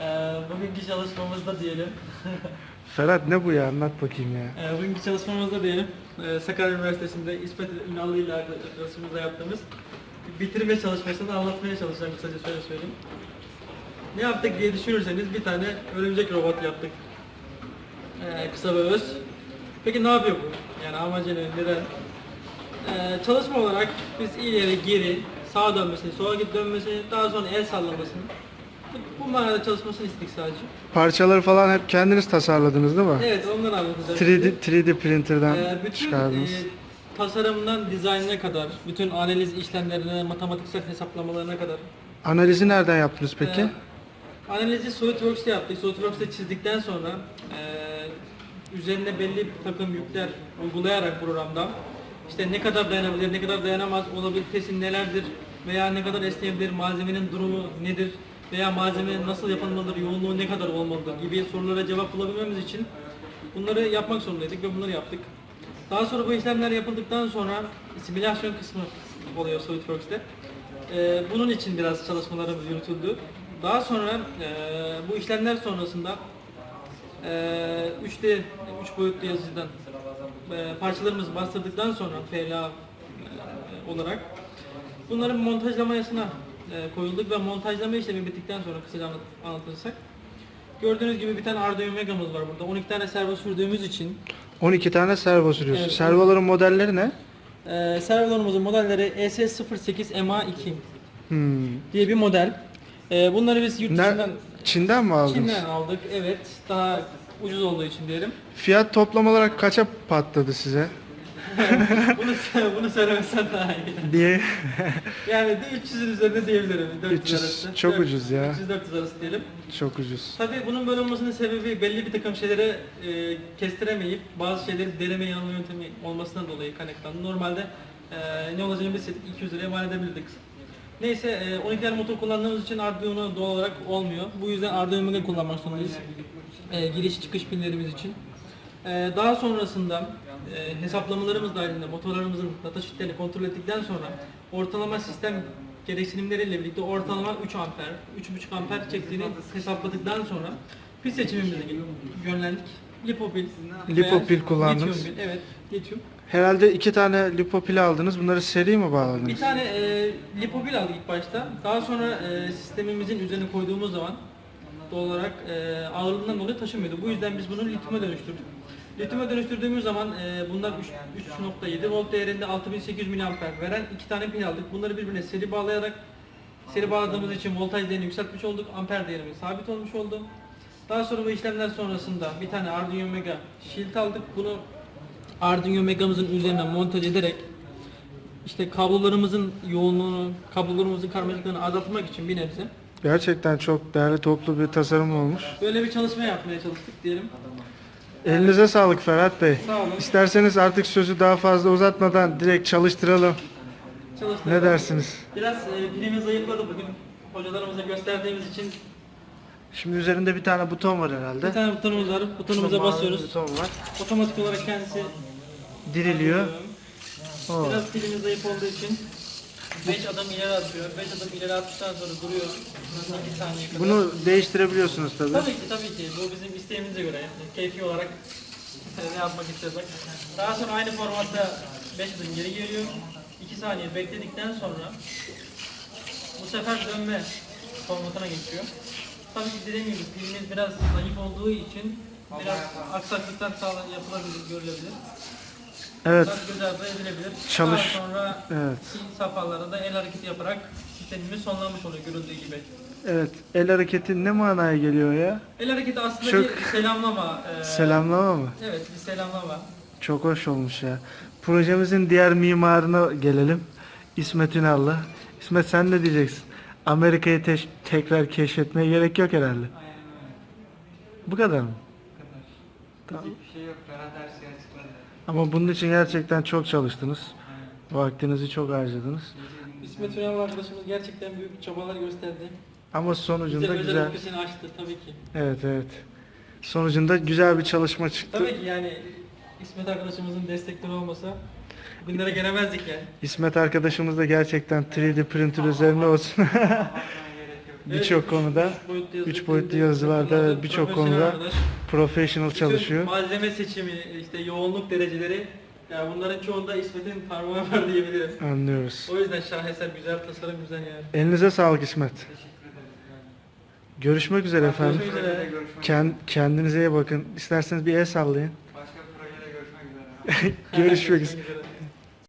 Ee, bugünkü çalışmamızda diyelim. Ferhat ne bu ya anlat bakayım ya. Ee, bugünkü çalışmamızda diyelim. Ee, Sakarya Üniversitesi'nde İsmet Ünallı ile arkadaşımızla yaptığımız bitirme çalışmasını anlatmaya çalışacağım kısaca şöyle söyleyeyim. Ne yaptık diye düşünürseniz bir tane örümcek robot yaptık. Ee, kısa ve öz. Peki ne yapıyor bu? Yani amacı ne? Neden? Ee, çalışma olarak biz ileri geri sağa dönmesini, sola git dönmesini, daha sonra el sallamasını bu, bu manada çalışmasını istedik sadece. Parçaları falan hep kendiniz tasarladınız değil mi? Evet onları anlatacağım. 3D, 3D printer'dan Ee, bütün çıkardınız. e, tasarımdan dizaynına kadar, bütün analiz işlemlerine, matematiksel hesaplamalarına kadar. Analizi nereden yaptınız peki? Ee, analizi SolidWorks'te yaptık. SolidWorks'te çizdikten sonra e, üzerine belli bir takım yükler uygulayarak programdan işte ne kadar dayanabilir, ne kadar dayanamaz, olabilitesi nelerdir veya ne kadar esneyebilir, malzemenin durumu nedir veya malzeme nasıl yapılmalıdır, yoğunluğu ne kadar olmalıdır gibi sorulara cevap bulabilmemiz için bunları yapmak zorundaydık ve bunları yaptık. Daha sonra bu işlemler yapıldıktan sonra simülasyon kısmı oluyor SolidWorks'te. Ee, bunun için biraz çalışmalarımız yürütüldü. Daha sonra e, bu işlemler sonrasında e, 3D, 3 boyutlu yazıcıdan e, parçalarımızı bastırdıktan sonra PLA e, olarak bunların montajlamasına e, koyulduk ve montajlama işlemi bittikten sonra kısaca anlat, anlatırsak gördüğünüz gibi bir tane Arduino Mega'mız var burada. 12 tane servo sürdüğümüz için 12 tane servo sürüyorsun. Evet. Servoların modelleri ne? e, servolarımızın modelleri ES08 MA2 Hmm. diye bir model. E, bunları biz yurt Ne- dışından Çin'den mi aldınız? Çin'den aldık. Evet. Daha ucuz olduğu için diyelim. Fiyat toplam olarak kaça patladı size? bunu bunu söylemesen daha iyi. Diye. Yani de 300'ün üzerinde diyebilirim. 400 300 arası. çok Evet, ucuz ya. 300-400 arası diyelim. Çok ucuz. Tabii bunun böyle olmasının sebebi belli bir takım şeylere e, kestiremeyip bazı şeyleri deneme yanılma yöntemi olmasından dolayı kaynaklandı. Normalde e, ne olacağını bilseydik 200 liraya mal edebilirdik. Neyse e, 12 tane motor kullandığımız için Arduino doğal olarak olmuyor. Bu yüzden Mega kullanmak zorundayız. E, giriş çıkış pinlerimiz için. E, daha sonrasında e, hesaplamalarımız dahilinde motorlarımızın datasheetlerini kontrol ettikten sonra ortalama sistem gereksinimleriyle birlikte ortalama 3 amper, 3,5 amper çektiğini hesapladıktan sonra pil seçimimize yönlendik. Lipopil. Lipopil kullandınız. lityum Evet, lityum. Herhalde iki tane lipopil aldınız. Bunları seri mi bağladınız? Bir tane e, lipopil aldık ilk başta. Daha sonra e, sistemimizin üzerine koyduğumuz zaman doğal olarak e, ağırlığından dolayı taşımıyordu. Bu yüzden biz bunu lityuma dönüştürdük. Lityuma dönüştürdüğümüz zaman e, bunlar 3 3.7 volt değerinde 6800 mAh veren iki tane pil aldık. Bunları birbirine seri bağlayarak seri bağladığımız için voltaj değerini yükseltmiş olduk. Amper değerimiz sabit olmuş oldu. Daha sonra bu işlemler sonrasında bir tane Arduino Mega Shield aldık. Bunu Arduino Mega'mızın üzerine montaj ederek işte kablolarımızın yoğunluğunu, kablolarımızın karmaşıklığını azaltmak için bir nebze Gerçekten çok değerli toplu bir tasarım olmuş. böyle bir çalışma yapmaya çalıştık diyelim. Elinize sağlık Ferhat Bey. Sağ olun. İsterseniz artık sözü daha fazla uzatmadan direkt çalıştıralım. Çalıştık. Ne dersiniz? Biraz e, pilimiz zayıfladı bugün. Hocalarımıza gösterdiğimiz için Şimdi üzerinde bir tane buton var herhalde. bir tane butonumuz var. Butonumuza Mavi bir basıyoruz. Buton var. Otomatik olarak kendisi Diriliyor. Oo. Biraz pilimiz zayıf olduğu için 5 adım ileri atıyor. 5 adım ileri attıktan sonra duruyor. 2 saniye kadar. Bunu değiştirebiliyorsunuz tabii. Tabii ki tabii ki. Bu bizim isteğimize göre. Yani keyfi olarak ne yapmak istiyorsak. Daha sonra aynı formatta 5 adım geri geliyor. 2 saniye bekledikten sonra bu sefer dönme formatına geçiyor. Tabii ki dediğim gibi pilimiz biraz zayıf olduğu için biraz aksaklıklar sağlan yapılabilir, görülebilir. Evet. Biraz göz ardı edilebilir. Çalış- Daha sonra Evet. pil safhalarında el hareketi yaparak sistemimiz sonlanmış oluyor görüldüğü gibi. Evet. El hareketi ne manaya geliyor ya? El hareketi aslında Çok- bir selamlama. e, Selamlama mı? Evet bir selamlama. Çok hoş olmuş ya. Projemizin diğer mimarına gelelim. İsmet Ünallı. İsmet sen ne diyeceksin? Amerika'yı te- tekrar keşfetmeye gerek yok herhalde. Bu kadar mı? Tamam. Hiçbir şey yok. Ferhat her şeyi açıkladı. Ama bunun için gerçekten çok çalıştınız. Vaktinizi çok harcadınız. İsmet Ünal arkadaşımız gerçekten büyük çabalar gösterdi. Ama Bize sonucunda özel güzel. ofisini açtı tabii ki. Evet evet. Sonucunda güzel bir çalışma çıktı. Tabii ki yani İsmet arkadaşımızın destekleri olmasa bugünlere gelemezdik yani. İsmet arkadaşımız da gerçekten 3D printer üzerine olsun. Birçok üç- konuda üç boyutlu yazı- üç boyutlu yazılarda birçok konuda arkadaş. professional çalışıyor. malzeme seçimi, işte yoğunluk dereceleri, yani bunların çoğunda İsmet'in parmağı var diyebilirim. Anlıyoruz. O yüzden şaheser güzel, tasarım güzel yani. Elinize sağlık İsmet. Teşekkür ederim. Görüşmek üzere efendim. Görüşmek Projede üzere. Kend- kendinize iyi bakın. İsterseniz bir el sallayın. Başka bir projede görüşmek üzere. Görüşmek üzere.